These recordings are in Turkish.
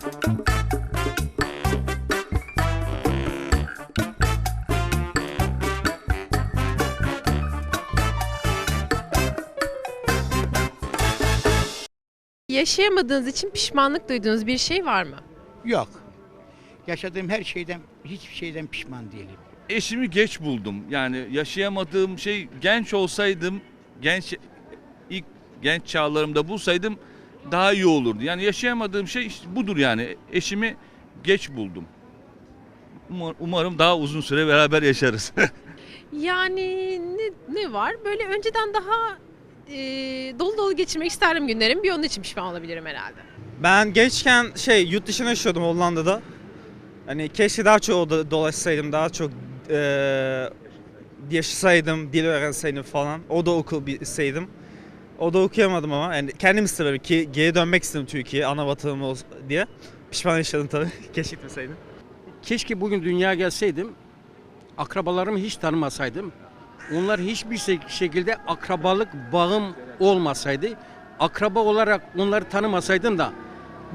Yaşayamadığınız için pişmanlık duyduğunuz bir şey var mı? Yok. Yaşadığım her şeyden, hiçbir şeyden pişman değilim. eşimi geç buldum. Yani yaşayamadığım şey genç olsaydım, genç ilk genç çağlarımda bulsaydım daha iyi olurdu. Yani yaşayamadığım şey işte budur yani. Eşimi geç buldum. Umar- Umarım daha uzun süre beraber yaşarız. Yani ne, ne var? Böyle önceden daha e, dolu dolu geçirmek isterdim günlerimi. Bir onun için pişman olabilirim herhalde. Ben gençken şey yurt dışına yaşıyordum Hollanda'da. Hani keşke daha çok orada dolaşsaydım, daha çok eee yaşasaydım, dil öğrenseydim falan. O da okuyabilseydim. O da okuyamadım ama yani kendim istedim ki geri dönmek istedim Türkiye'ye ana vatanım olsun diye. Pişman yaşadım tabii. Keşke gitmeseydim. Keşke bugün dünyaya gelseydim, akrabalarımı hiç tanımasaydım, onlar hiçbir şek- şekilde akrabalık bağım olmasaydı, akraba olarak onları tanımasaydım da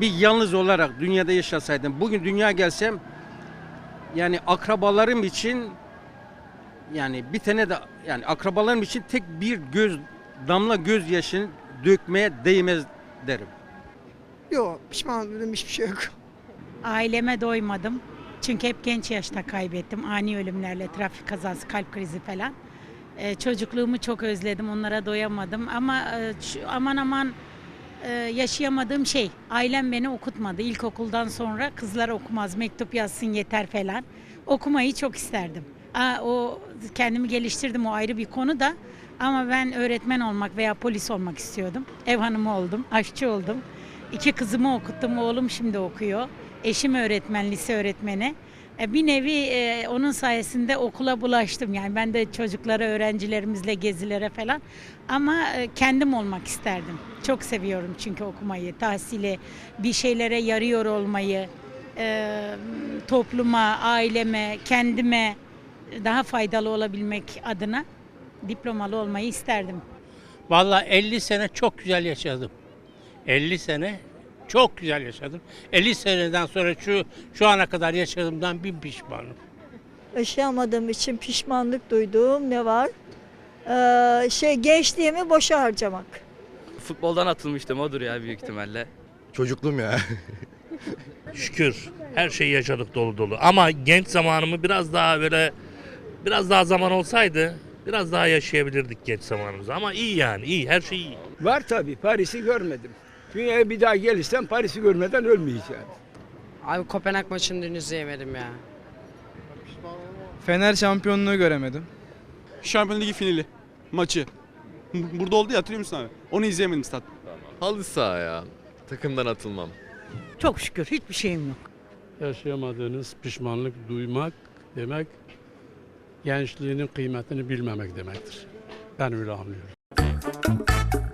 bir yalnız olarak dünyada yaşasaydım, bugün dünyaya gelsem, yani akrabalarım için yani bir tane de yani akrabalarım için tek bir göz damla gözyaşını dökmeye değmez derim. Yok pişman olduğum hiçbir şey yok. Aileme doymadım. Çünkü hep genç yaşta kaybettim. Ani ölümlerle, trafik kazası, kalp krizi falan. Ee, çocukluğumu çok özledim. Onlara doyamadım. Ama e, şu- aman aman e, yaşayamadığım şey. Ailem beni okutmadı. İlkokuldan sonra kızlar okumaz, mektup yazsın yeter falan. Okumayı çok isterdim. Aa, o kendimi geliştirdim o ayrı bir konu da. Ama ben öğretmen olmak veya polis olmak istiyordum. Ev hanımı oldum, aşçı oldum. İki kızımı okuttum. Oğlum şimdi okuyor. Eşim öğretmen, lise öğretmeni. E, Bir nevi e, onun sayesinde okula bulaştım. Yani ben de çocuklara, öğrencilerimizle gezilere falan. Ama e, kendim olmak isterdim. Çok seviyorum çünkü okumayı, tahsili, bir şeylere yarıyor olmayı, topluma, aileme, kendime daha faydalı olabilmek adına diplomalı olmayı isterdim. Vallahi 50 sene çok güzel yaşadım. 50 sene çok güzel yaşadım. 50 seneden sonra şu şu ana kadar yaşadığımdan bin pişmanım. Yaşayamadığım için pişmanlık duyduğum ne var? Ee, şey gençliğimi boşa harcamak. Futboldan atılmıştım odur ya büyük ihtimalle. Çocukluğum ya. Şükür her şeyi yaşadık dolu dolu. Ama genç zamanımı biraz daha böyle biraz daha zaman olsaydı biraz daha yaşayabilirdik genç zamanımızı. Ama iyi yani iyi her şey iyi. Var tabii. Paris'i görmedim. Dünyaya bir daha gelirsem Paris'i görmeden ölmeyeceğim. Abi Kopenhag maçını dün izleyemedim ya. Fener şampiyonluğu göremedim. Şampiyon Ligi finali maçı. Burada oldu ya hatırlıyor musun abi? Onu izleyemedim stat. Halı saha ya. Takımdan atılmam. Çok şükür hiçbir şeyim yok. Yaşayamadığınız pişmanlık duymak demek gençliğinin kıymetini bilmemek demektir. Ben öyle anlıyorum.